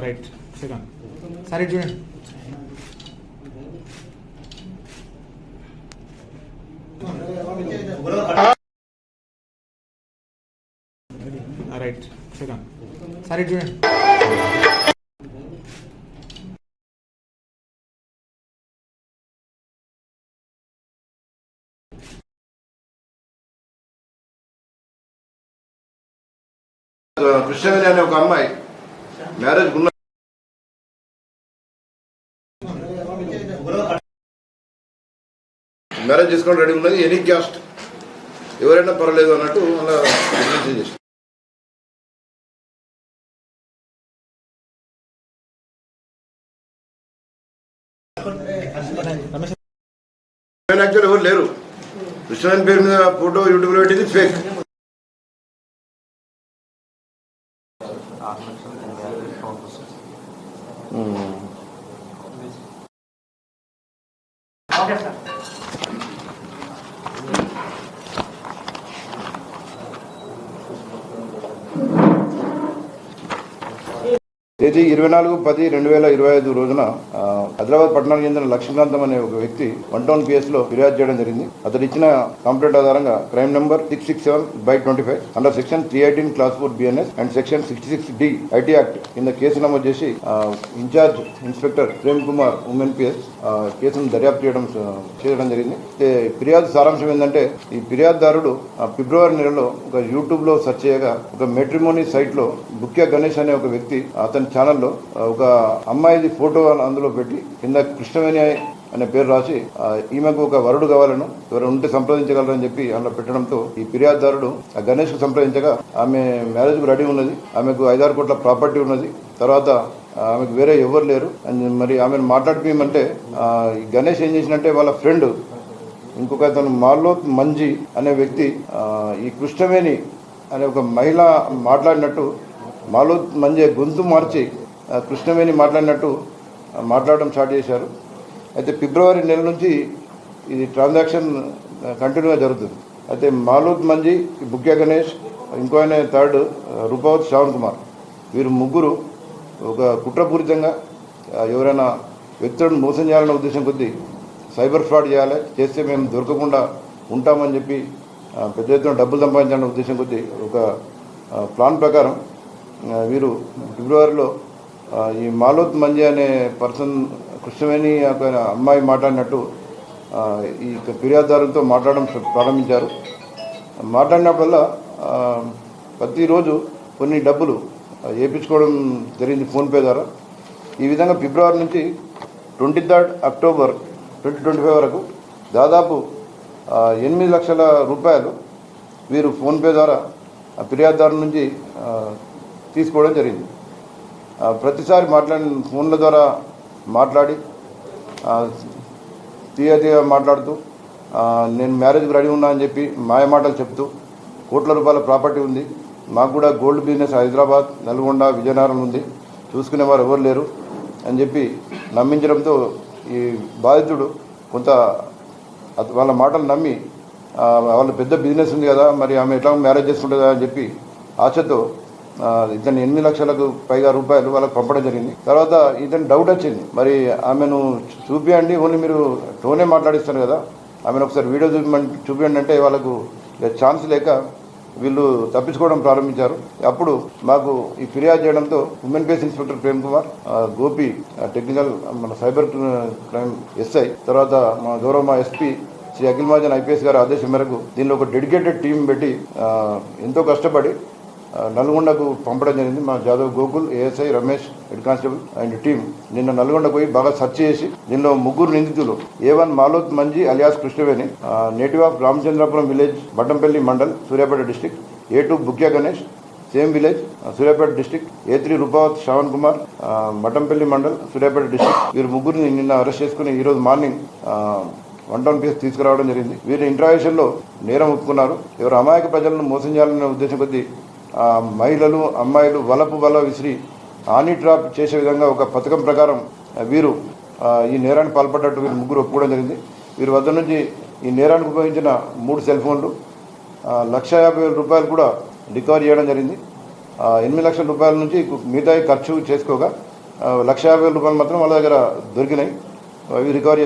Right second సరే చూడండి right second సరే చూడండి కృష్ణవేణి అనే ఒక అమ్మాయి మ్యారేజ్ ఉన్న మ్యారేజ్ చేసుకోవడం రెడీ ఉన్నది ఎనీ క్యాస్ట్. ఎవరైనా పర్వాలేదు అన్నట్టు అలా చేసి యాక్చువల్ ఎవరు లేరు. కృష్ణవేణి పేరు మీద ఫోటో యూట్యూబ్లో పెట్టింది ఫేక్. తేదీ ఇరవై నాలుగు పది రెండు వేల ఇరవై ఐదు రోజున హైదరాబాద్ పట్టణానికి చెందిన లక్ష్మీకాంతం అనే ఒక వ్యక్తి వన్ టౌన్ పిఎస్లో ఫిర్యాదు చేయడం జరిగింది. అతడు ఇచ్చిన కంప్లైంట్ ఆధారంగా crime number six six seven by twenty five under section three eighteen clause four BNS and section sixty six D IT act కింద కేసు నమోదు చేసి incharge inspector Prem Kumar women PS కేసును దర్యాప్తు చేయడం చేయడం జరిగింది. ఫిర్యాదు సారాంశం ఏంటంటే ఈ ఫిర్యాదుదారుడు ఆ, ఫిబ్రవరి నెలలో ఒక యూట్యూబ్లో సెర్చ్ చేయగా ఒక మెట్రిమోనీ సైట్లో బుక్యా గణేష్ అనే ఒక వ్యక్తి అతని ఛానల్లో ఒక అమ్మాయిది ఫోటో అందులో పెట్టి కింద కృష్ణవేణి అనే పేరు రాసి ఈమెకు ఒక వరుడు కావాలను ఎవరు ఉంటే సంప్రదించగలరని చెప్పి అందులో పెట్టడంతో ఈ ఫిర్యాదుదారుడు ఆ గణేష్కు సంప్రదించగా ఆమె మ్యారేజ్కు రెడీ ఉన్నది ఆమెకు ఐదారు కోట్ల ప్రాపర్టీ ఉన్నది తర్వాత ఆమెకు వేరే ఎవరు లేరు. అని మరి ఆమెను మాట్లాడిపోయమంటే ఈ గణేష్ ఏం చేసినంటే వాళ్ళ ఫ్రెండ్ ఇంకొక అతను మాలోత్ మంజీ అనే వ్యక్తి ఈ కృష్ణవేణి అనే ఒక మహిళ మాట్లాడినట్టు మాలోత్ మంజే గొంతు మార్చి కృష్ణవేణి మాట్లాడినట్టు మాట్లాడడం స్టార్ట్ చేశారు. అయితే ఫిబ్రవరి నెల నుంచి ఇది ట్రాన్సాక్షన్ కంటిన్యూగా జరుగుతుంది. అయితే మాలోత్ మంజీ బుక్యా గణేష్ ఇంకో ఆయన థర్డ్ రూపావతి శ్రావణ్ కుమార్. వీరు ముగ్గురు ఒక కుట్రపూరితంగా ఎవరైనా వ్యక్తులను మోసం చేయాలనే ఉద్దేశం కొద్దీ సైబర్ ఫ్రాడ్ చేయాలి చేస్తే మేము దొరకకుండా ఉంటామని చెప్పి పెద్ద ఎత్తున డబ్బులు సంపాదించాలనే ఉద్దేశం కొద్దీ ఒక ప్లాన్ ప్రకారం వీరు ఫిబ్రవరిలో ఈ మాలోత్ మంజి అనే పర్సన్ కృష్ణవేణి ఒక అమ్మాయి మాట్లాడినట్టు ఆ, ఈ ఫిర్యాదుదారులతో మాట్లాడడం ప్రారంభించారు. మాట్లాడినప్పుడల్లా ప్రతిరోజు కొన్ని డబ్బులు వేయించుకోవడం జరిగింది ఫోన్పే ద్వారా. ఈ విధంగా ఫిబ్రవరి నుంచి twenty third October twenty twenty five వరకు దాదాపు ఎనిమిది లక్షల రూపాయలు వీరు ఫోన్పే ద్వారా ఫిర్యాదుదారు నుంచి తీసుకోవడం జరిగింది. ప్రతిసారి మాట్లాడిన ఫోన్ల ద్వారా మాట్లాడి తీయ తీయ మాట్లాడుతూ నేను మ్యారేజ్కి రెడీ ఉన్నా అని చెప్పి మాయ మాటలు చెప్తూ కోట్ల రూపాయల ప్రాపర్టీ ఉంది. మాకు కూడా గోల్డ్ బిజినెస్ హైదరాబాద్ నల్గొండ విజయనగరం ఉంది. చూసుకునేవారు ఎవరు లేరు అని చెప్పి నమ్మించడంతో ఈ బాధితుడు కొంత వాళ్ళ మాటలు నమ్మి వాళ్ళ పెద్ద బిజినెస్ ఉంది కదా మరి ఆమె ఎట్లా మ్యారేజ్ చేసుకుంటుందా అని చెప్పి ఆశతో ఇతను ఎనిమిది లక్షలకు పైగా రూపాయలు వాళ్ళకి పంపడం జరిగింది. తర్వాత ఇతను డౌట్ వచ్చింది. మరి ఆమెను చూపియండి ఓన్లీ మీరు టోనే మాట్లాడిస్తారు కదా. ఆమెను ఒకసారి వీడియో చూపి చూపించండి అంటే వాళ్ళకు ఛాన్స్ లేక వీళ్ళు తప్పించుకోవడం ప్రారంభించారు. అప్పుడు మాకు ఈ ఫిర్యాదు చేయడంతో women base inspector Prem Kumar Gopi technical మన సైబర్ క్రైమ్ ఎస్ఐ తర్వాత మా గౌరవ మా ఎస్పీ శ్రీ అఖిల్ మహాజన్ ఐపీఎస్ గారి ఆదేశం మేరకు దీనిలో ఒక డెడికేటెడ్ టీం పెట్టి ఎంతో కష్టపడి నల్గొండకు పంపడం జరిగింది. మా Jadhav Gokul ASI Ramesh head constable and team నిన్న నల్గొండ పోయి బాగా సెర్చ్ చేసి దీనిలో ముగ్గురు నిందితులు A one Maloth Manji alias Krishnaveni native of Ramachandrapuram village Battampalli mandal Suryapet district A two Bukya Ganesh same village Suryapet district A three Rupavath Shravan Kumar Matampalli mandal Suryapet district వీరు ముగ్గురిని నిన్న arrest చేసుకుని ఈరోజు morning one town case తీసుకురావడం జరిగింది. వీరి ఇంటర్వ్యూషన్లో నేరం ఒప్పుకున్నారు. ఎవరు అమాయక ప్రజలను మోసం చేయాలనే ఉద్దేశం కొద్దీ మహిళలు అమ్మాయిలు వలపు వల విసిరి ఆనీ డ్రాప్ చేసే విధంగా ఒక పథకం ప్రకారం వీరు ఈ నేరాన్ని పాల్పడ్డట్టు వీరు ముగ్గురు ఒప్పుకోవడం జరిగింది. వీరి వద్ద నుంచి ఈ నేరానికి ఉపయోగించిన మూడు సెల్ ఫోన్లు లక్ష యాభై వేల రూపాయలు కూడా రికవర్ చేయడం జరిగింది. ఎనిమిది లక్షల రూపాయల నుంచి మిగతా ఖర్చు చేసుకోగా లక్ష యాభై వేల రూపాయలు మాత్రం వాళ్ళ దగ్గర దొరికినాయి. అవి రికవర్